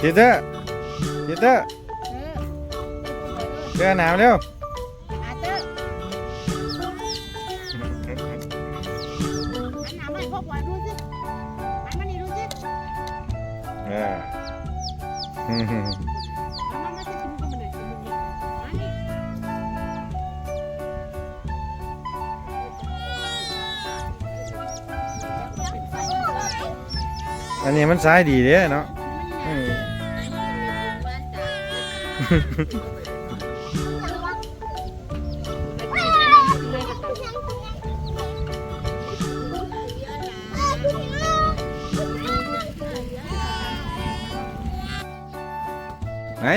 ทีเตอร์ทีเตอร์เออเสื้อหนาวเร็วอาเตอร์หันหน้ามาให้พ่อปล่อยดูสิหันมานี่ดูสิเอออืมหันมามาสิกินกันมาเลยกินกันมานี่อันนี้มันสายดีเด้เนาะ ไหน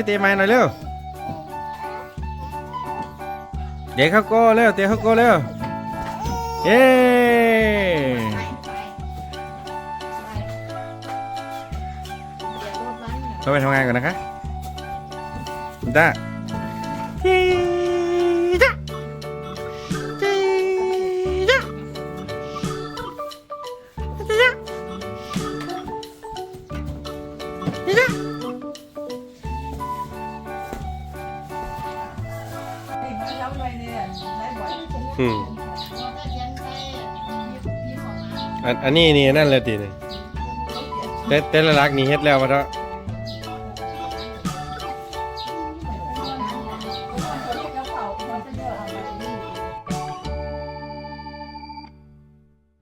เตะไม้หน่อยเร็ว เด็กเขาโก้เร็วเตะเขาโก้เร็ว เย้เราไปทำงานก่อนนะคะ จ้าจีจ้าจีจ้าจีจ้าจีจ้าอืมอันอันนี้นี่นั่นเลยตีนี่แต่แต่ละรักนี่เฮ็ดแล้วมาเถอะ